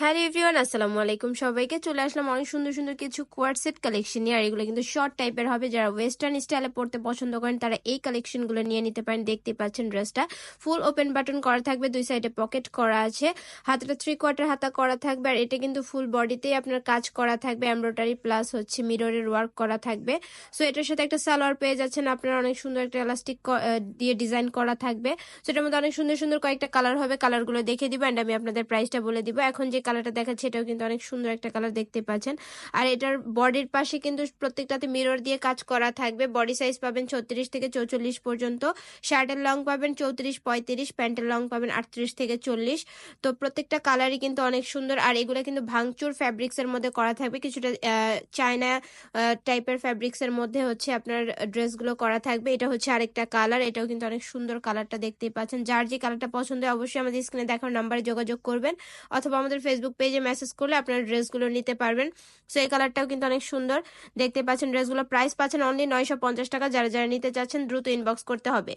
Hello everyone, আসসালামু আলাইকুম। সবাইকে চলে আসলাম অনেক সুন্দর সুন্দর কিছু কোয়ার সেট কালেকশন নিয়ে, আর এগুলো কিন্তু শর্ট টাইপের হবে। যারা ওয়েস্টার্ন স্টাইলে পড়তে পছন্দ করেন, তারা এই কালেকশনগুলো নিয়ে নিতে পারেন। দেখতে পাচ্ছেন ড্রেসটা ফুল ওপেন বাটন করা থাকবে, দুই সাইডে পকেট করা আছে। হাতটা থ্রি কোয়ার্টার হাতা করা থাকবে, আর এটা কিন্তু ফুল বডিতেই আপনার কাজ করা থাকবে। এমব্রয়ডারি প্লাস হচ্ছে মিররের ওয়ার্ক করা থাকবে। সো এটার সাথে একটা সালোয়ার পেয়ে যাচ্ছেন। আপনার অনেক সুন্দর একটা এলাস্টিক দিয়ে ডিজাইন করা থাকবে। সো এটার মধ্যে অনেক সুন্দর সুন্দর কয়েকটা কালার হবে। কালারগুলো দেখে দিব অ্যান্ড আমি আপনাদের প্রাইসটা বলে দিব। এখন যে কালারটা দেখাচ্ছে, এটাও কিন্তু অনেক সুন্দর একটা কালার দেখতে পাচ্ছেন। আর এটার বডির পাশে কিন্তু প্রত্যেকটাতে মিরর দিয়ে কাজ করা থাকবে। বডি সাইজ পাবেন ছত্রিশ থেকে চৌচল্লিশ পর্যন্ত। শার্টের লং পাবেন চৌত্রিশ, পঁয়ত্রিশ প্যান্টের লং পাবেন আটত্রিশ থেকে চল্লিশ। তো প্রত্যেকটা কালারই কিন্তু অনেক সুন্দর। আর এগুলো কিন্তু ভাঙচুর ফ্যাব্রিক্স এর মধ্যে করা থাকবে। কিছুটা চায়না টাইপের ফ্যাব্রিক্স এর মধ্যে হচ্ছে আপনার ড্রেসগুলো করা থাকবে। এটা হচ্ছে আরেকটা কালার এটাও কিন্তু অনেক সুন্দর কালারটা দেখতেই পাচ্ছেন। যার যে কালারটা পছন্দ হয়, অবশ্যই আমাদের স্ক্রিনে দেখার নাম্বারে যোগাযোগ করবেন। অথবা আমাদের ফেসবুক পেজে মেসেজ করলে আপনারা ড্রেসগুলো নিতে পারবেন। সো এই কালারটাও কিন্তু অনেক সুন্দর। দেখতে পাচ্ছেন ড্রেসগুলো প্রাইস পাচ্ছেন অনলি নয়শো পঞ্চাশ টাকা। যারা যারা নিতে চাচ্ছেন, দ্রুত ইনবক্স করতে হবে।